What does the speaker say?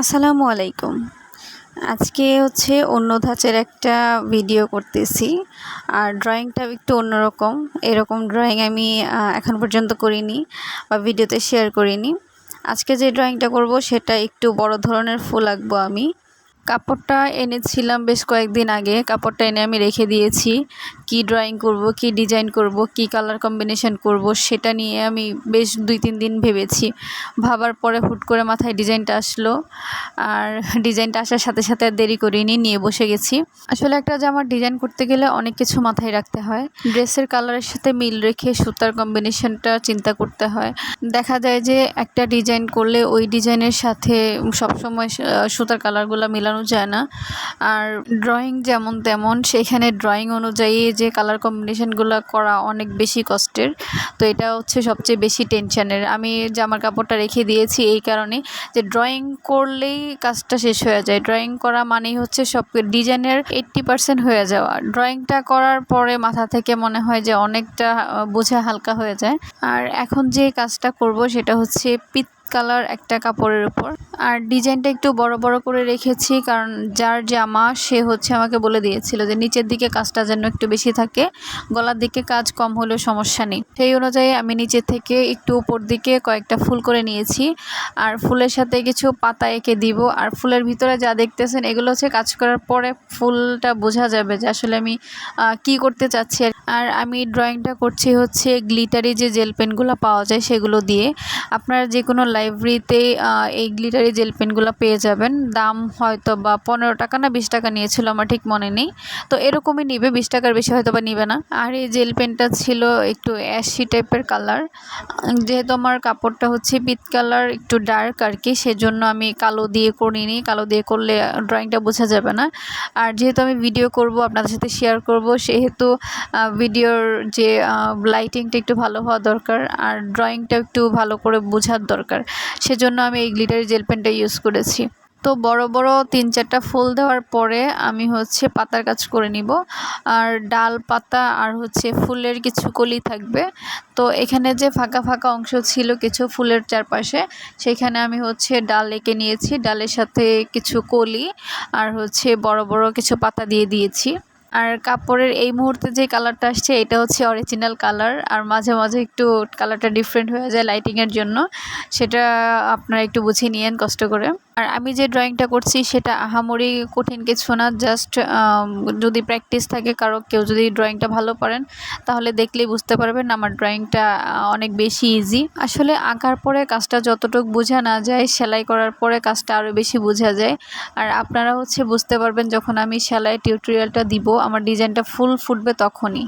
আসসালামু আলাইকুম। আজকে হচ্ছে অন্য ধাঁচের একটা ভিডিও করতেছি। আর ড্রয়িংটা একটু অন্যরকম। এরকম ড্রয়িং আমি এখন পর্যন্ত করিনি বা ভিডিওতে শেয়ার করিনি। আজকে যে ড্রয়িংটা করব সেটা একটু বড় ধরনের ফুল আঁকবো আমি। কাপড়টা এনেছিলাম বেশ কয়েকদিন আগে। কাপড়টা এনে আমি রেখে দিয়েছি। কি ড্রয়িং করব, কি ডিজাইন করব, কি কালার কম্বিনেশন করব সেটা নিয়ে আমি বেশ দুই তিন দিন ভেবেছি। ভাবার পরে হুট করে মাথায় ডিজাইনটা আসলো। আর ডিজাইনটা আসার সাথে সাথে আর দেরি করিনি, নিয়ে বসে গেছি। আসলে একটা জামার ডিজাইন করতে গেলে অনেক কিছু মাথায় রাখতে হয়। ড্রেসের কালারের সাথে মিল রেখে সুতার কম্বিনেশনটা চিন্তা করতে হয়। দেখা যায় যে একটা ডিজাইন করলে ওই ডিজাইনের সাথে সবসময় সুতার কালারগুলো মিলানো মেলানো যায় না। আর ড্রয়িং যেমন তেমন, সেখানে ড্রয়িং অনুযায়ী যে কালার কম্বিনেশনগুলো করা অনেক বেশি কষ্টের। তো এটা হচ্ছে সবচেয়ে বেশি টেনশানের আমি জামার কাপড়টা রেখে দিয়েছি এই কারণে যে ড্রয়িং করলেই কাজটা শেষ হয়ে যায়। ড্রয়িং করা মানেই হচ্ছে সব ডিজাইনের এইট্টি পার্সেন্ট হয়ে যাওয়া। ড্রয়িংটা করার পরে মাথা থেকে মনে হয় যে অনেকটা বোঝা হালকা হয়ে যায়। আর এখন যে কাজটা করব সেটা হচ্ছে পিত কালার একটা কাপড়ের উপর। আর ডিজাইনটা একটু বড় বড় করে রেখেছি, কারণ যার জামা সে হচ্ছে আমাকে বলে দিয়েছিল যে নিচের দিকে কাজটা যেন একটু বেশি থাকে, গলার দিকে কাজ কম হলেও সমস্যা নেই। সেই অনুযায়ী আমি নিচে থেকে একটু উপর দিকে কয়েকটা ফুল করে নিয়েছি, আর ফুলের সাথে কিছু পাতা এঁকে দিব। আর ফুলের ভিতরে যা দেখতেছেন, এগুলো হচ্ছে কাজ করার পরে ফুলটা বোঝা যাবে যে আসলে আমি কি করতে চাচ্ছি। আর আমি ড্রয়িংটা করছি হচ্ছে গ্লিটারি যে জেল পেনগুলো পাওয়া যায় সেগুলো দিয়ে। আপনারা যে কোনো লাইব্রেরিতে এই গ্লিটারি জেল পেনগুলো পেয়ে যাবেন। দাম হয়তো বা পনেরো টাকা না বিশ টাকা নিয়েছিল, আমার ঠিক মনে নেই। তো এরকমই নিবে, বিশ টাকার বেশি হয়তো বা নিবে না। আর এই জেল পেনটা ছিল একটু অ্যাশি টাইপের কালার যেহেতু আমার কাপড়টা হচ্ছে পিত কালার একটু ডার্ক আর কি, সেজন্য আমি কালো দিয়ে করিনি। কালো দিয়ে করলে ড্রয়িংটা বোঝা যাবে না। আর যেহেতু আমি ভিডিও করব, আপনাদের সাথে শেয়ার করব, সেহেতু ভিডিওর যে লাইটিংটা একটু ভালো হওয়া দরকার, আর ড্রয়িংটা একটু ভালো করে বোঝার দরকার। সেজন্য আমি এই গ্লিটারি জেল পেনটা ইউজ করেছি। তো বড় বড় তিন চারটা ফুল দেওয়ার পরে আমি হচ্ছে পাতার কাজ করে নিব। আর ডাল পাতা আর হচ্ছে ফুলের কিছু কলি থাকবে। তো এখানে যে ফাঁকা ফাঁকা অংশ ছিল কিছু ফুলের চারপাশে, সেখানে আমি হচ্ছে ডাল এঁকে নিয়েছি। ডালের সাথে কিছু কলি আর হচ্ছে বড় বড় কিছু পাতা দিয়ে দিয়েছি। আর কাপড়ের এই মুহূর্তে যে কালারটা আসছে, এটা হচ্ছে অরিজিনাল কালার আর মাঝে মাঝে একটু কালারটা ডিফারেন্ট হয়ে যায় লাইটিংয়ের জন্য। সেটা আপনারা একটু বুঝিয়ে নিয়েন, কষ্ট করে। আর আমি যে ড্রয়িংটা করছি, সেটা আহামরি কঠিন কিছু না জাস্ট যদি প্র্যাকটিস থাকে, কারও কেউ যদি ড্রয়িংটা ভালো পারেন, তাহলে দেখলেই বুঝতে পারবেন আমার ড্রয়িংটা অনেক বেশি ইজি আসলে আঁকার পরে কাজটা যতটুকু বোঝা না যায়, সেলাই করার পরে কাজটা আরও বেশি বোঝা যায়। আর আপনারা হচ্ছে বুঝতে পারবেন, যখন আমি সেলাই টিউটোরিয়ালটা দিব আমার ডিজাইনটা ফুল ফুটবে তখনই।